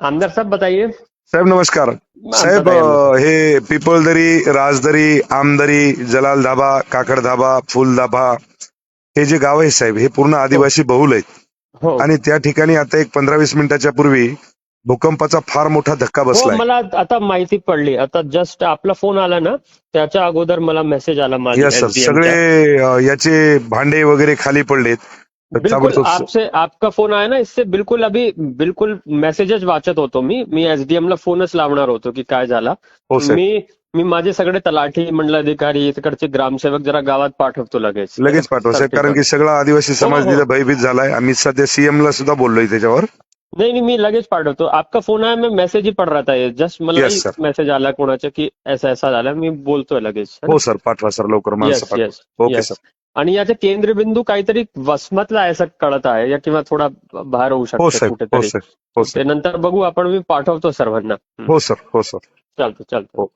आमदार साहब बताइए। साहेब नमस्कार। साहेब अ, हे पिपळदरी राजदरी आमदरी जलाल धाबा काकड धाबा फुल धाबा हे जे गाव आहे साहेब हे पूर्ण आदिवासी बहुल आहेत. हो. आणि त्या ठिकाणी आता एक पंधरा वीस मिनिटाच्या पूर्वी भूकंपाचा फार मोठा धक्का हो बसलाय. मला आता माहिती पडली. आता जस्ट आपला फोन आला ना त्याच्या अगोदर मला मेसेज आला माझ्या. सगळे अ, याचे भांडे वगैरे खाली पडलेत. बिल्कुल आपसे आपका फोन आया ना इससे बिल्कुल अभी बिल्कुल मेसेजेस वाचत होतो मी. मी एसडीएम ला फोनच लावणार होतो की काय झाला. हो मी मी माझे सगळे तलाठी मंडल अधिकारी तिकडचे ग्रामसेवक जरा गावात पाठवतो लगेच. लगेच पाठवा साहेब कारण की सगळा आदिवासी समाज हो, हो. तिथे भयभीत झालाय. आम्ही सध्या सीएम ला सुद्धा बोललोय त्याच्यावर. नहीं नहीं मी लगेच पाठवतो. आपका फोन आया मैं मेसेज ही पढ़ रहा था. जस्ट मला. मेसेज आला कोणाचा की ऐसा ऐसा झाला. मी बोलतोय लगेच. हो सर पाठवा सर लवकर ओके सर आणि याचे केंद्रबिंदू काहीतरी वसमतला आहे असं कळत आहे या किंवा थोडा बाहेर होऊ हो शकतो हो कुठेतरी. हो ते नंतर बघू आपण मी पाठवतो सर्वांना. हं, हो सर हो सर. चालतं चालतं हो.